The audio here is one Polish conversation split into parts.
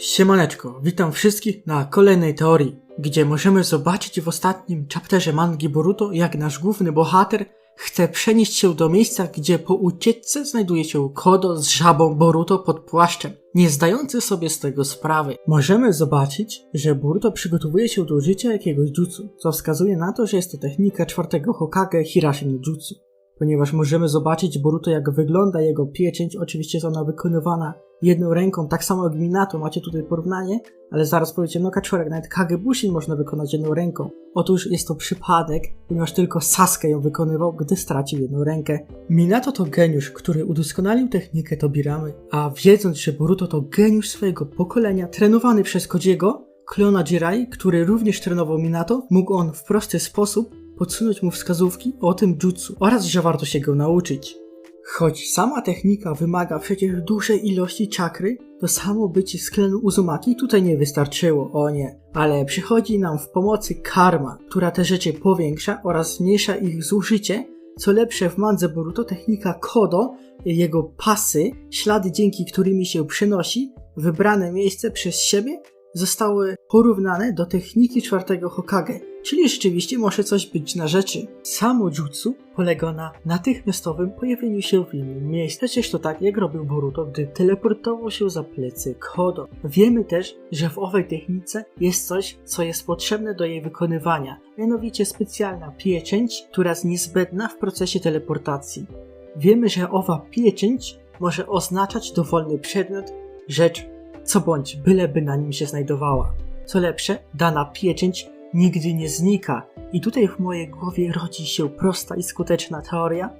Siemaneczko, witam wszystkich na kolejnej teorii, gdzie możemy zobaczyć w ostatnim chapterze mangi Boruto, jak nasz główny bohater chce przenieść się do miejsca, gdzie po ucieczce znajduje się Kodo z żabą Boruto pod płaszczem, nie zdający sobie z tego sprawy. Możemy zobaczyć, że Boruto przygotowuje się do użycia jakiegoś jutsu, co wskazuje na to, że jest to technika czwartego Hokage Hirashi no Jutsu ponieważ możemy zobaczyć Boruto jak wygląda jego pieczęć. Oczywiście jest ona wykonywana jedną ręką, tak samo jak Minato, macie tutaj porównanie, ale zaraz powiecie, no kaczorek, nawet Kagebushin można wykonać jedną ręką. Otóż jest to przypadek, ponieważ tylko Sasuke ją wykonywał, gdy stracił jedną rękę. Minato to geniusz, który udoskonalił technikę Tobiramy, a wiedząc, że Boruto to geniusz swojego pokolenia, trenowany przez Kodziego, klona Jirai, który również trenował Minato, mógł on w prosty sposób podsunąć mu wskazówki o tym jutsu oraz, że warto się go nauczyć. Choć sama technika wymaga przecież dużej ilości czakry, to samo bycie z klanu Uzumaki tutaj nie wystarczyło, o nie. Ale przychodzi nam w pomocy karma, która te rzeczy powiększa oraz zmniejsza ich zużycie. Co lepsze w mandze Boruto technika Kodo, jego pasy, ślady dzięki którymi się przenosi, wybrane miejsce przez siebie zostały porównane do techniki czwartego Hokage, czyli rzeczywiście może coś być na rzeczy. Samo jutsu polega na natychmiastowym pojawieniu się w innym miejscu. Przecież to tak jak robił Boruto, gdy teleportował się za plecy Kodo. Wiemy też, że w owej technice jest coś, co jest potrzebne do jej wykonywania, mianowicie specjalna pieczęć, która jest niezbędna w procesie teleportacji. Wiemy, że owa pieczęć może oznaczać dowolny przedmiot, rzecz co bądź, byleby na nim się znajdowała. Co lepsze, dana pieczęć nigdy nie znika. I tutaj w mojej głowie rodzi się prosta i skuteczna teoria,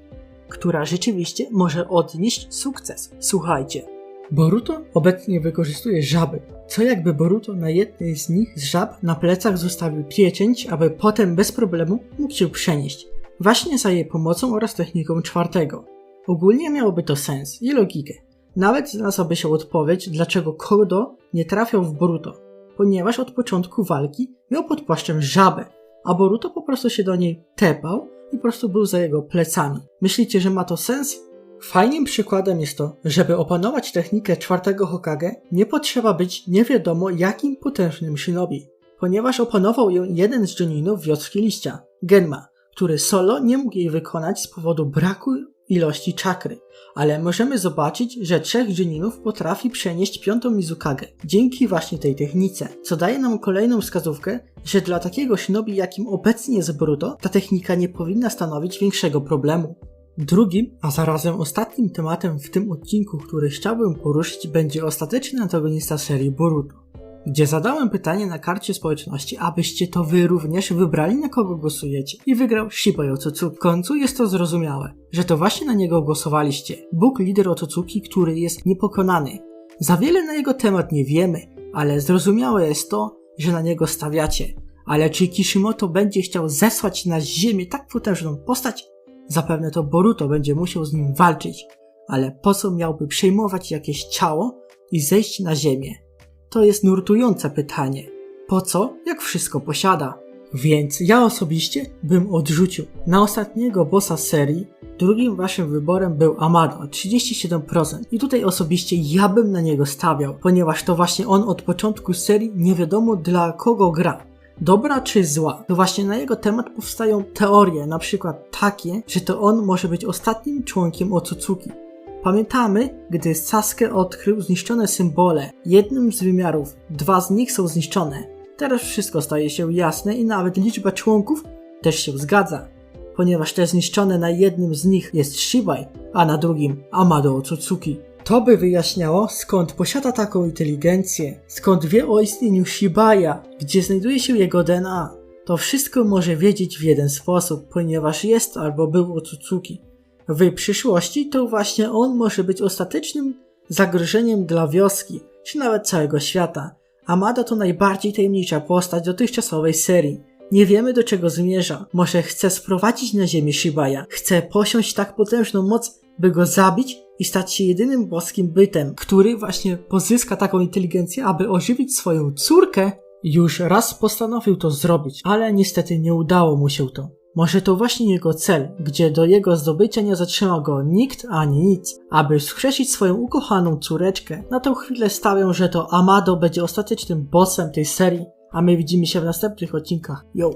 która rzeczywiście może odnieść sukces. Słuchajcie. Boruto obecnie wykorzystuje żaby. Co jakby Boruto na jednej z nich z żab na plecach zostawił pieczęć, aby potem bez problemu mógł się przenieść. Właśnie za jej pomocą oraz techniką czwartego. Ogólnie miałoby to sens i logikę. Nawet znalazłaby się odpowiedź, dlaczego Kordo nie trafiał w Boruto, ponieważ od początku walki miał pod płaszczem żabę, a Boruto po prostu się do niej tepał i po prostu był za jego plecami. Myślicie, że ma to sens? Fajnym przykładem jest to, żeby opanować technikę czwartego Hokage, nie potrzeba być nie wiadomo jakim potężnym shinobi, ponieważ opanował ją jeden z Joninów wioski liścia, Genma, który solo nie mógł jej wykonać z powodu braku ilości czakry, ale możemy zobaczyć, że trzech dżininów potrafi przenieść piątą Mizukagę dzięki właśnie tej technice, co daje nam kolejną wskazówkę, że dla takiego shinobi jakim obecnie jest Boruto, ta technika nie powinna stanowić większego problemu. Drugim, a zarazem ostatnim tematem w tym odcinku, który chciałbym poruszyć, będzie ostateczny antagonista serii Boruto gdzie zadałem pytanie na karcie społeczności, abyście to wy również wybrali na kogo głosujecie. I wygrał Shiba Otsutsuki. W końcu jest to zrozumiałe, że to właśnie na niego głosowaliście. Bóg lider Otsutsuki, który jest niepokonany. Za wiele na jego temat nie wiemy, ale zrozumiałe jest to, że na niego stawiacie. Ale czy Kishimoto będzie chciał zesłać na ziemię tak potężną postać? Zapewne to Boruto będzie musiał z nim walczyć. Ale po co miałby przejmować jakieś ciało i zejść na ziemię? To jest nurtujące pytanie. Po co, jak wszystko posiada? Więc ja osobiście bym odrzucił. Na ostatniego bossa serii drugim waszym wyborem był Amado, 37%. I tutaj osobiście ja bym na niego stawiał, ponieważ to właśnie on od początku serii nie wiadomo dla kogo gra. Dobra czy zła? To właśnie na jego temat powstają teorie, na przykład takie, że to on może być ostatnim członkiem Otsutsuki. Pamiętamy, gdy Sasuke odkrył zniszczone symbole, jednym z wymiarów, dwa z nich są zniszczone. Teraz wszystko staje się jasne i nawet liczba członków też się zgadza, ponieważ te zniszczone na jednym z nich jest Shibai, a na drugim Amado Otsutsuki. To by wyjaśniało, skąd posiada taką inteligencję, skąd wie o istnieniu Shibaya, gdzie znajduje się jego DNA. To wszystko może wiedzieć w jeden sposób, ponieważ jest albo był Otsutsuki w przyszłości, to właśnie on może być ostatecznym zagrożeniem dla wioski, czy nawet całego świata. Amada to najbardziej tajemnicza postać dotychczasowej serii. Nie wiemy do czego zmierza. Może chce sprowadzić na ziemię Shibaya, chce posiąść tak potężną moc, by go zabić i stać się jedynym boskim bytem, który właśnie pozyska taką inteligencję, aby ożywić swoją córkę. Już raz postanowił to zrobić, ale niestety nie udało mu się to. Może to właśnie jego cel, gdzie do jego zdobycia nie zatrzyma go nikt ani nic. Aby skrzesić swoją ukochaną córeczkę, na tę chwilę stawiam, że to Amado będzie ostatecznym bossem tej serii, a my widzimy się w następnych odcinkach. Yo!